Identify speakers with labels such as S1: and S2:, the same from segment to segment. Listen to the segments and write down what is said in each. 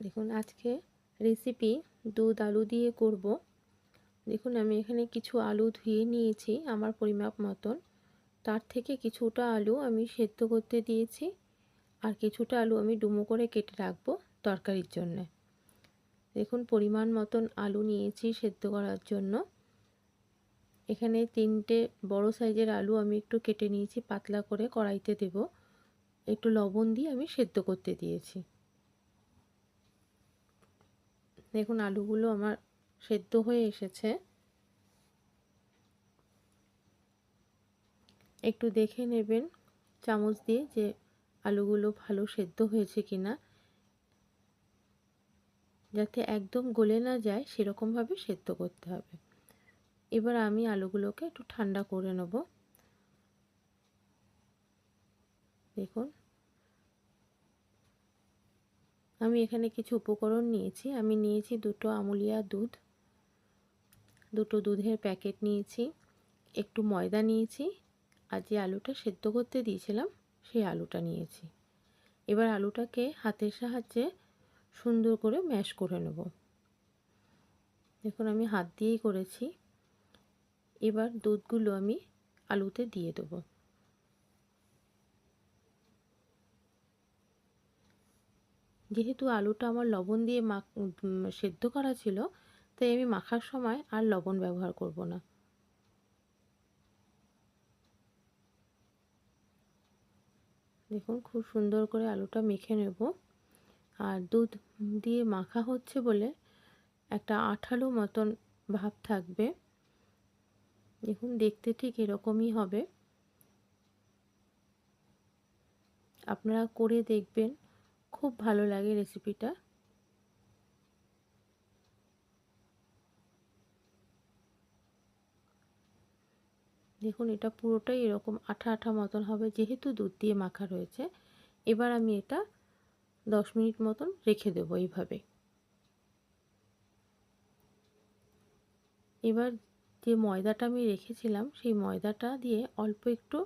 S1: দেখুন, আজকে রেসিপি দুধ আলু দিয়ে করব। দেখুন, আমি এখানে কিছু আলু ধুয়ে নিয়েছি আমার পরিমাপ মতন। তার থেকে কিছুটা আলু আমি সেদ্ধ করতে দিয়েছি আর কিছুটা আলু আমি ডুমো করে কেটে রাখব তরকারির জন্যে। দেখুন, পরিমাণ মতন আলু নিয়েছি সেদ্ধ করার জন্য। এখানে তিনটে বড় সাইজের আলু আমি একটু কেটে নিয়েছি, পাতলা করে কড়াইতে দেব। একটু লবণ দিয়ে আমি সেদ্ধ করতে দিয়েছি। দেখুন, আলুগুলো আমার সেদ্ধ হয়ে এসেছে। একটু দেখে নেবেন, চামচ দিয়ে যে আলুগুলো ভালো সেদ্ধ হয়েছে কিনা। যাতে একদম গলে না যায়, সেরকমভাবে সেদ্ধ করতে হবে। এবার আমি আলুগুলোকে একটু ঠান্ডা করে নেব। দেখুন আমি এখানে কিছু উপকরণ নিয়েছি। আমি নিয়েছি দুটো আমুলিয়া দুধ, দুটো দুধের প্যাকেট নিয়েছি, একটু ময়দা নিয়েছি আর যে আলুটা সেদ্ধ করতে দিয়েছিলাম সেই আলুটা নিয়েছি। এবার আলুটাকে হাতের সাহায্যে সুন্দর করে ম্যাশ করে নেব। দেখুন আমি হাত দিয়েই করেছি। এবার দুধগুলো আমি আলুতে দিয়ে দেবো। যেহেতু আলুটা আমার লবণ দিয়ে মাখ সেদ্ধ করা ছিল, তাই আমি মাখার সময় আর লবণ ব্যবহার করব না। দেখুন, খুব সুন্দর করে আলুটা মেখে নেব। আর দুধ দিয়ে মাখা হচ্ছে বলে একটা আঠালো মতন ভাব থাকবে। দেখুন, দেখতে ঠিক এরকমই হবে। আপনারা করে দেখবেন। খুব ভালো লাগে রেসিপিটা। দেখুন, এটা পুরোটাই এরকম আঠা আঠা মতন হবে, যেহেতু দুধ দিয়ে মাখা রয়েছে। এবার আমি এটা দশ মিনিট মতন রেখে দেবো এইভাবে। এবার যে ময়দাটা আমি রেখেছিলাম, সেই ময়দাটা দিয়ে অল্প একটু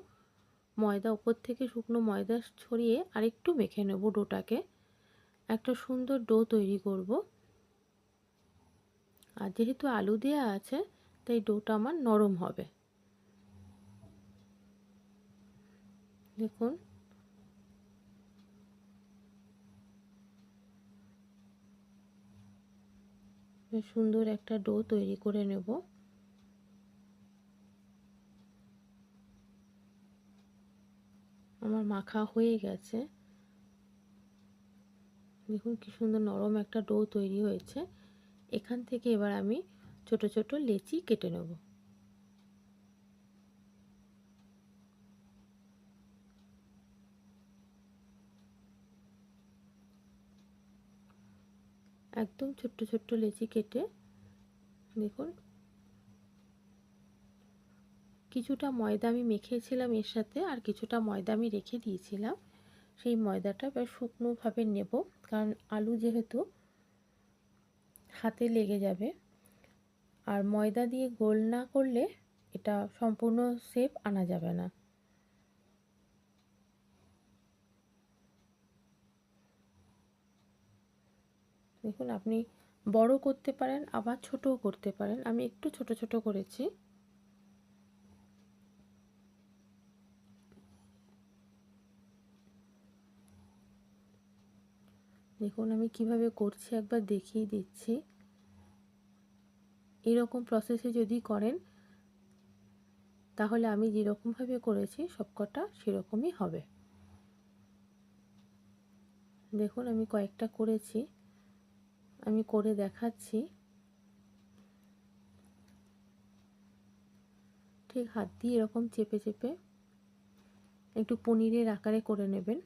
S1: ময়দা উপর থেকে শুকনো ময়দা ছড়িয়ে আরেকটু মেখে নেব ডোটাকে। একটা সুন্দর ডো তৈরি করব। আর যেহেতু আলু দেওয়া আছে, তাই ডোটা আমার নরম হবে। দেখুন। সুন্দর একটা ডো তৈরি করে নেব। আমার মাখা হয়ে গেছে। দেখুন কি সুন্দর নরম একটা ডো তৈরি হয়েছে। এখান থেকে এবার আমি ছোট ছোট লেচি কেটে নেব। একদম ছোট্ট ছোট্ট লেচি কেটে দেখুন কিছুটা ময়দা আমি মেখেছিলাম এর সাথে আর কিছুটা ময়দা আমি রেখে দিয়েছিলাম। সেই ময়দাটা এবার শুকনোভাবে নেব কারণ আলু যেহেতু হাতে লেগে যাবে। আর ময়দা দিয়ে গোল না করলে এটা সম্পূর্ণ শেপ আনা যাবে না। দেখুন, আপনি বড় করতে পারেন, আবার ছোটও করতে পারেন। আমি একটু ছোট ছোট করেছি। দেখুন, আমি কীভাবে করছি একবার দেখিয়ে দিচ্ছি। এরকম প্রসেসে যদি করেন, তাহলে আমি যেরকমভাবে করেছি, সবকটা সেরকমই হবে। দেখুন, আমি কয়েকটা করেছি। আমি করে দেখাচ্ছি। ঠিক হাত দিয়ে এরকম চেপে চেপে একটু পনিরের আকারে করে নেবেন।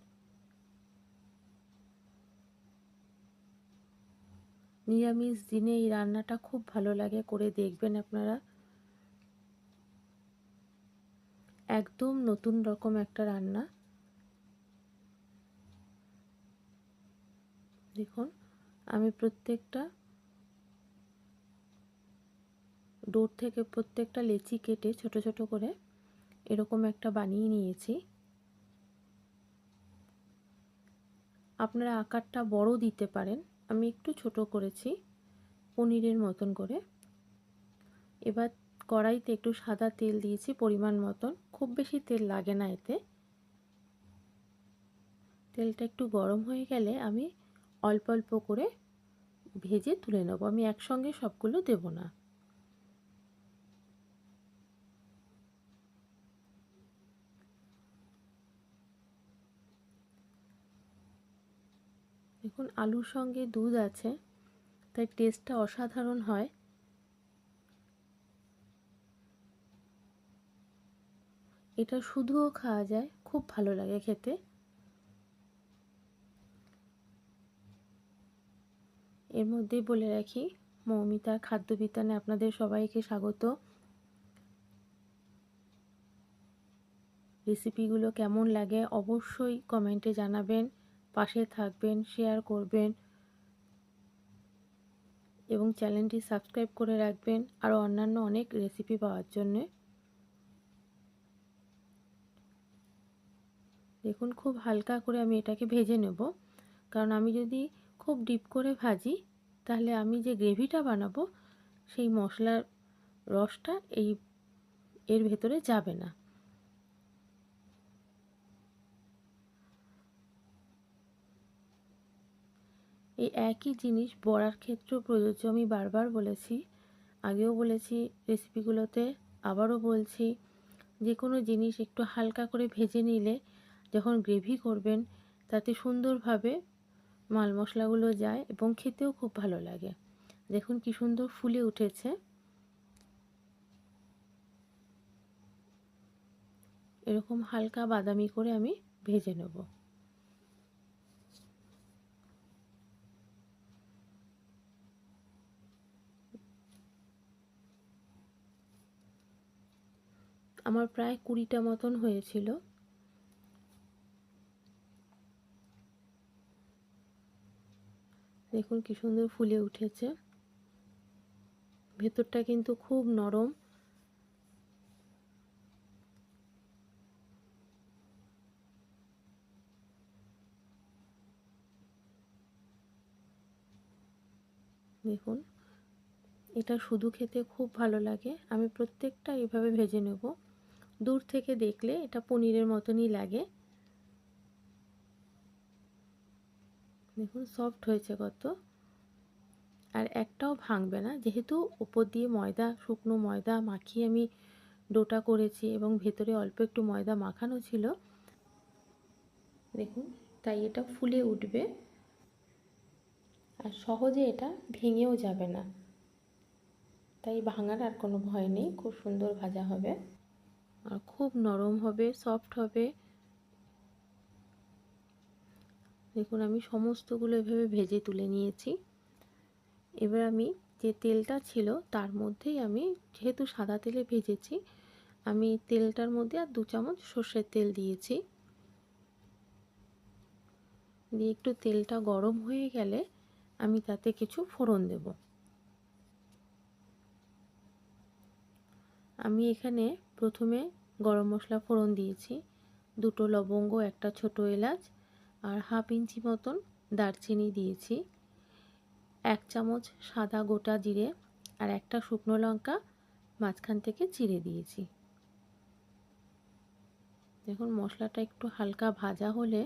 S1: নিরামিষ দিনে এই রান্নাটা খুব ভালো লাগে করে দেখবেন আপনারা। একদম নতুন রকম একটা রান্না। দেখুন, আমি প্রত্যেকটা ডোর থেকে প্রত্যেকটা লেচি কেটে ছোট ছোট করে এরকম একটা বানিয়ে নিয়েছি। আপনারা আকারটা বড় দিতে পারেন। আমি একটু ছোট করেছি, পনিরের মতন করে। এবার কড়াইতে একটু সাদা তেল দিয়েছি পরিমাণ মতন। খুব বেশি তেল লাগে না এতে। তেলটা একটু গরম হয়ে গেলে আমি অল্প অল্প করে ভেজে তুলে নেব। আমি একসঙ্গে সবগুলো দেব না। দেখুন, আলুর সঙ্গে দুধ আছে, তাই টেস্টটা অসাধারণ হয়। এটা শুধুও খাওয়া যায়, খুব ভালো লাগে খেতে। এর মধ্যেই বলে রাখি মৌমিতার খাদ্য বিতানে আপনাদের সবাইকে স্বাগত। রেসিপিগুলো কেমন লাগে অবশ্যই কমেন্টে জানাবেন। পাশে থাকবেন শেয়ার করবেন এবং চ্যানেলটি সাবস্ক্রাইব করে রাখবেন আরও অন্যান্য অনেক রেসিপি পাওয়ার জন্যে। দেখুন, খুব হালকা করে আমি এটাকে ভেজে নেব। কারণ আমি যদি খুব ডিপ করে ভাজি, তাহলে আমি যে গ্রেভিটা বানাবো, সেই মশলার রসটা এই, এর ভেতরে যাবে না। এই একই জিনিস বড়ার ক্ষেত্রেও প্রযোজ্য। আমি বারবার বলেছি, আগেও বলেছি, রেসিপিগুলোতে আবারও বলছি, যে কোনো জিনিস একটু হালকা করে ভেজে নিলে যখন গ্রেভি করবেন, তাতে সুন্দরভাবে মাল মশলাগুলো যায় এবং খেতেও খুব ভালো লাগে। দেখুন কি সুন্দর ফুলে উঠেছে। এরকম হালকা বাদামি করে আমি ভেজে নেব। আমার প্রায় কুড়িটা মতন হয়েছিল। দেখুন কি সুন্দর ফুলে উঠেছে। ভেতরটা কিন্তু খুব নরম। দেখুন, এটা শুধু খেতে খুব ভালো লাগে। আমি প্রত্যেকটা এভাবে ভেজে নেব। দূর থেকে দেখলে এটা পনিরের মতনই লাগে। দেখুন সফট হয়েছে কত। আর একটাও ভাঙবে না। যেহেতু ওপর দিয়ে ময়দা, শুকনো ময়দা মাখিয়ে আমি ডোটা করেছি এবং ভেতরে অল্প একটু ময়দা মাখানো ছিল। দেখুন, তাই এটা ফুলে উঠবে। আর সহজে এটা ভেঙেও যাবে না। তাই ভাঙার আর কোনো ভয় নেই। খুব সুন্দর ভাজা হবে। আর খুব নরম হবে সফট হবে। দেখুন, আমি সমস্তগুলো এভাবে ভেজে তুলে নিয়েছি। এবার আমি যে তেলটা ছিল, তার মধ্যেই আমি যেহেতু সাদা তেলে ভেজেছি, আমি তেলটার মধ্যে আর দু চামচ সর্ষের তেল দিয়েছি। দিয়ে একটু তেলটা গরম হয়ে গেলে আমি তাতে কিছু ফোড়ন দেব। আমি এখানে প্রথমে গরম মশলা ফোড়ন দিয়েছি, দুটো লবঙ্গ, একটা ছোট এলাচ আর হাফ ইঞ্চি মতন দারচিনি দিয়েছি, এক চামচ সাদা গোটা জিরে আর একটা শুকনো লঙ্কা মাঝখান থেকে চিড়ে দিয়েছি। দেখুন, মশলাটা একটু হালকা ভাজা হলে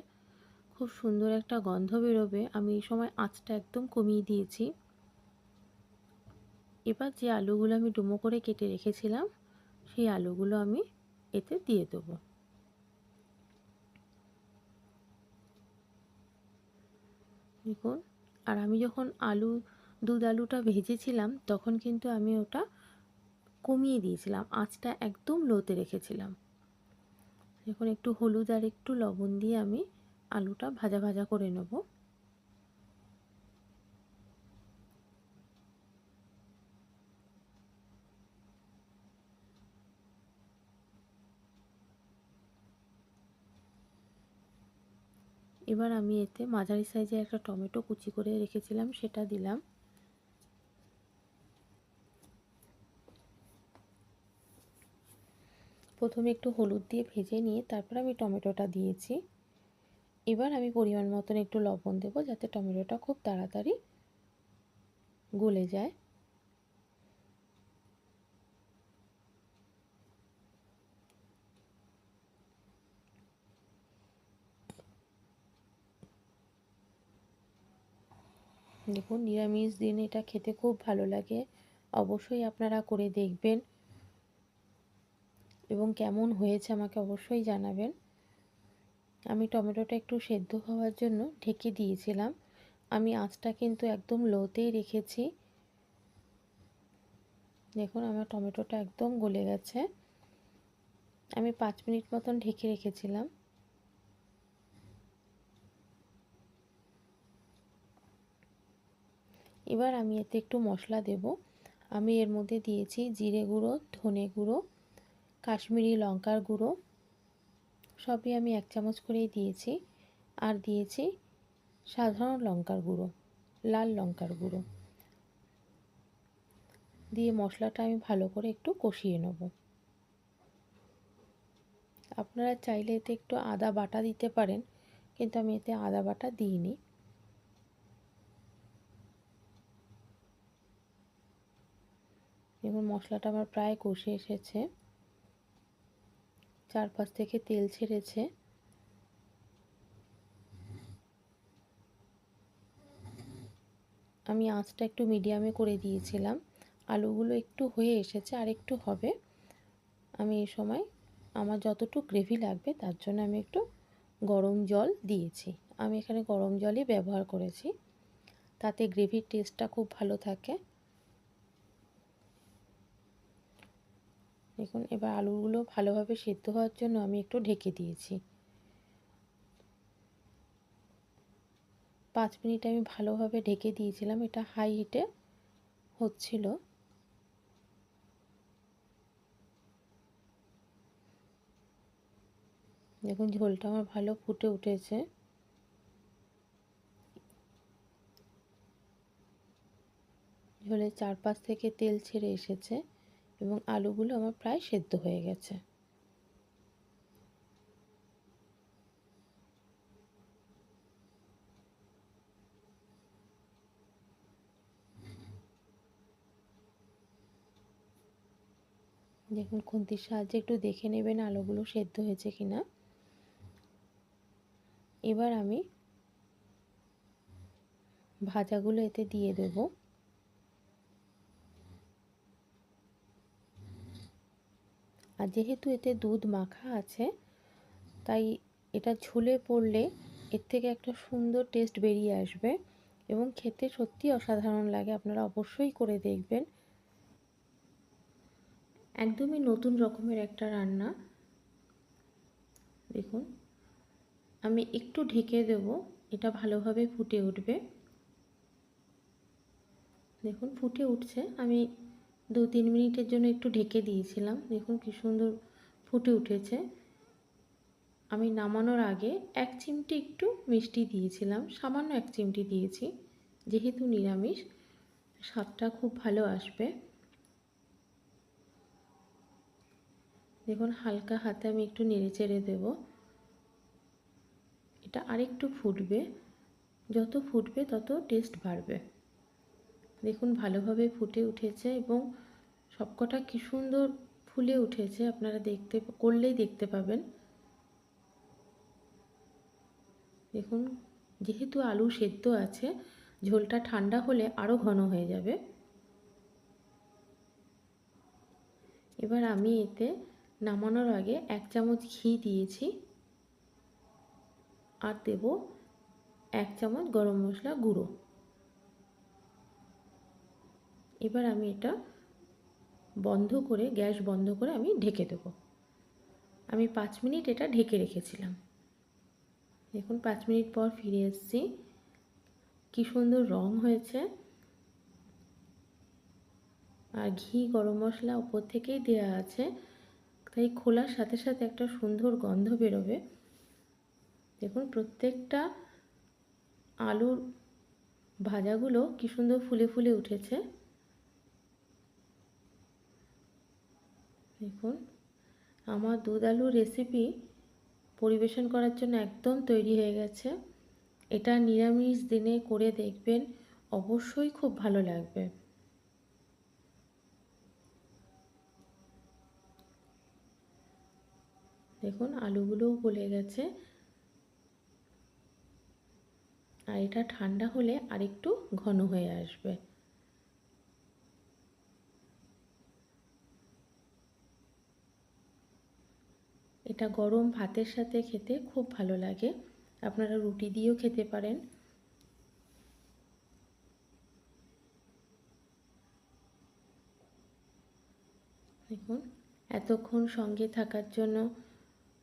S1: খুব সুন্দর একটা গন্ধ বেরোবে। আমি এই সময় আঁচটা একদম কমিয়ে দিয়েছি। এবার যে আলুগুলো আমি ডুমো করে কেটে রেখেছিলাম সেই আলুগুলো আমি এতে দিয়ে দেবো। দেখুন, আর আমি যখন আলু, দুধ আলুটা ভেজেছিলাম, তখন কিন্তু আমি ওটা কমিয়ে দিয়েছিলাম, আঁচটা একদম লোতে রেখেছিলাম। এখন একটু হলুদ আর একটু লবণ দিয়ে আমি আলুটা ভাজা ভাজা করে নেব। এবার আমি এতে মাঝারি সাইজে একটা টমেটো কুচি করে রেখেছিলাম, সেটা দিলাম। প্রথমে একটু হলুদ দিয়ে ভেজে নিয়ে তারপর আমি টমেটোটা দিয়েছি। এবার আমি পরিমাণ মতন একটু লবণ দেবো যাতে টমেটোটা খুব তাড়াতাড়ি গলে যায়। দেখুন, নিরামিষ দিন এটা খেতে খুব ভালো লাগে। অবশ্যই আপনারা করে দেখবেন। এবং কেমন হয়েছে আমাকে অবশ্যই জানাবেন। আমি টমেটোটা একটু সেদ্ধ হওয়ার জন্য ঢেকে দিয়েছিলাম। আমি আঁচটা কিন্তু একদম লোতেই রেখেছি। দেখুন, আমার টমেটোটা একদম গলে গেছে। আমি পাঁচ মিনিট মতন ঢেকে রেখেছিলাম। এবার আমি এতে একটু মশলা দেব। আমি এর মধ্যে দিয়েছি জিরে গুঁড়ো, ধনে গুঁড়ো, কাশ্মীরি লঙ্কার গুঁড়ো, সবই আমি এক চামচ করেই দিয়েছি। আর দিয়েছি সাধারণ লঙ্কার গুঁড়ো, লাল লঙ্কার গুঁড়ো। দিয়ে মশলাটা আমি ভালো করে একটু কষিয়ে নেব। আপনারা চাইলে এতে একটু আদা বাটা দিতে পারেন, কিন্তু আমি এতে আদা বাটা দিইনি। দেখুন মশলাটা আমার প্রায় কষে এসেছে। চারপাশ থেকে তেল ছেড়েছে। আমি আঁচটা একটু মিডিয়ামে করে দিয়েছিলাম। আলুগুলো একটু হয়ে এসেছে, আর একটু হবে। আমি এই সময় আমার যতটুকু গ্রেভি লাগবে, তার জন্য আমি একটু গরম জল দিয়েছি। আমি এখানে গরম জলই ব্যবহার করেছি। তাতে গ্রেভির টেস্টটা খুব ভালো থাকে। দেখুন, এবার আলুগুলো ভালোভাবে সেদ্ধ হওয়ার জন্য আমি একটু ঢেকে দিয়েছি। পাঁচ মিনিট আমি ভালোভাবে ঢেকে দিয়েছিলাম, এটা হাই হিটে হচ্ছিল। দেখুন, ঝোলটা আমার ভালো ফুটে উঠেছে। ঝোলের চারপাশ থেকে তেল ছেড়ে এসেছে। এবং আলুগুলো আমার প্রায় সেদ্ধ হয়ে গেছে। দেখুন, খুন্তির সাহায্যে একটু দেখে নেবেন আলুগুলো সেদ্ধ হয়েছে কিনা। এবার আমি ভাজাগুলো এতে দিয়ে দেবো। আর যেহেতু এতে দুধ মাখা আছে, তাই এটা ঝুলে পড়লে এর থেকে একটা সুন্দর টেস্ট বেরিয়ে আসবে এবং খেতে সত্যি অসাধারণ লাগে, আপনারা অবশ্যই করে দেখবেন। একদমই নতুন রকমের একটা রান্না। দেখুন, আমি একটু ঢেকে দেব, এটা ভালোভাবে ফুটে উঠবে। দেখুন, ফুটে উঠছে, আমি দু তিন মিনিটের জন্য একটু ঢেকে দিয়েছিলাম। দেখুন কী সুন্দর ফুটে উঠেছে। আমি নামানোর আগে এক চিমটি একটু মিষ্টি দিয়েছিলাম, সামান্য এক চিমটি দিয়েছি, যেহেতু নিরামিষ। স্বাদটা খুব ভালো আসবে। দেখুন হালকা হাতে আমি একটু নেড়ে চেড়ে দেব। এটা আরেকটু ফুটবে। যত ফুটবে তত টেস্ট বাড়বে। দেখুন ভালোভাবে ফুটে উঠেছে এবং সবকটা কী সুন্দর ফুলে উঠেছে, আপনারা দেখতে করলেই দেখতে পাবেন। দেখুন, যেহেতু আলু সেদ্ধ আছে, ঝোলটা ঠান্ডা হলে আরও ঘন হয়ে যাবে। এবার আমি এতে নামানোর আগে এক চামচ ঘি দিয়েছি। আর দেব এক চামচ গরম মশলা গুঁড়ো। এবার আমি এটা বন্ধ করে, গ্যাস বন্ধ করে আমি ঢেকে দেব। আমি পাঁচ মিনিট এটা ঢেকে রেখেছিলাম। দেখুন, পাঁচ মিনিট পর ফিরে এসেছি। কী সুন্দর রং হয়েছে। আর ঘি, গরম মশলা উপর থেকেই দেওয়া আছে। তাই খোলার সাথে সাথে একটা সুন্দর গন্ধ বেরোবে। দেখুন, প্রত্যেকটা আলুর ভাজাগুলো কী সুন্দর ফুলে ফুলে উঠেছে। দেখুন, আমার দুধ আলুর রেসিপি পরিবেশন করার জন্য একদম তৈরি হয়ে গেছে। এটা নিরামিষ দিনে করে দেখবেন, অবশ্যই খুব ভালো লাগবে। দেখুন, আলুগুলোও গলে গেছে। আর এটা ঠান্ডা হলে আরেকটু ঘন হয়ে আসবে। এটা গরম ভাতের সাথে খেতে খুব ভালো লাগে। আপনারা রুটি দিয়েও খেতে পারেন। দেখুন, এতক্ষণ সঙ্গে থাকার জন্য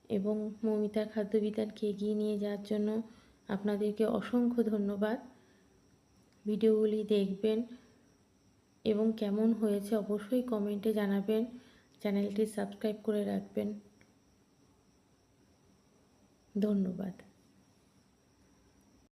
S1: এবং মৌমিতার খাদ্যবিতানকে এগিয়ে নিয়ে যাওয়ার জন্য আপনাদেরকে অসংখ্য ধন্যবাদ। ভিডিওগুলি দেখবেন এবং কেমন হয়েছে অবশ্যই কমেন্টে জানাবেন। চ্যানেলটি সাবস্ক্রাইব করে রাখবেন। ধন্যবাদ।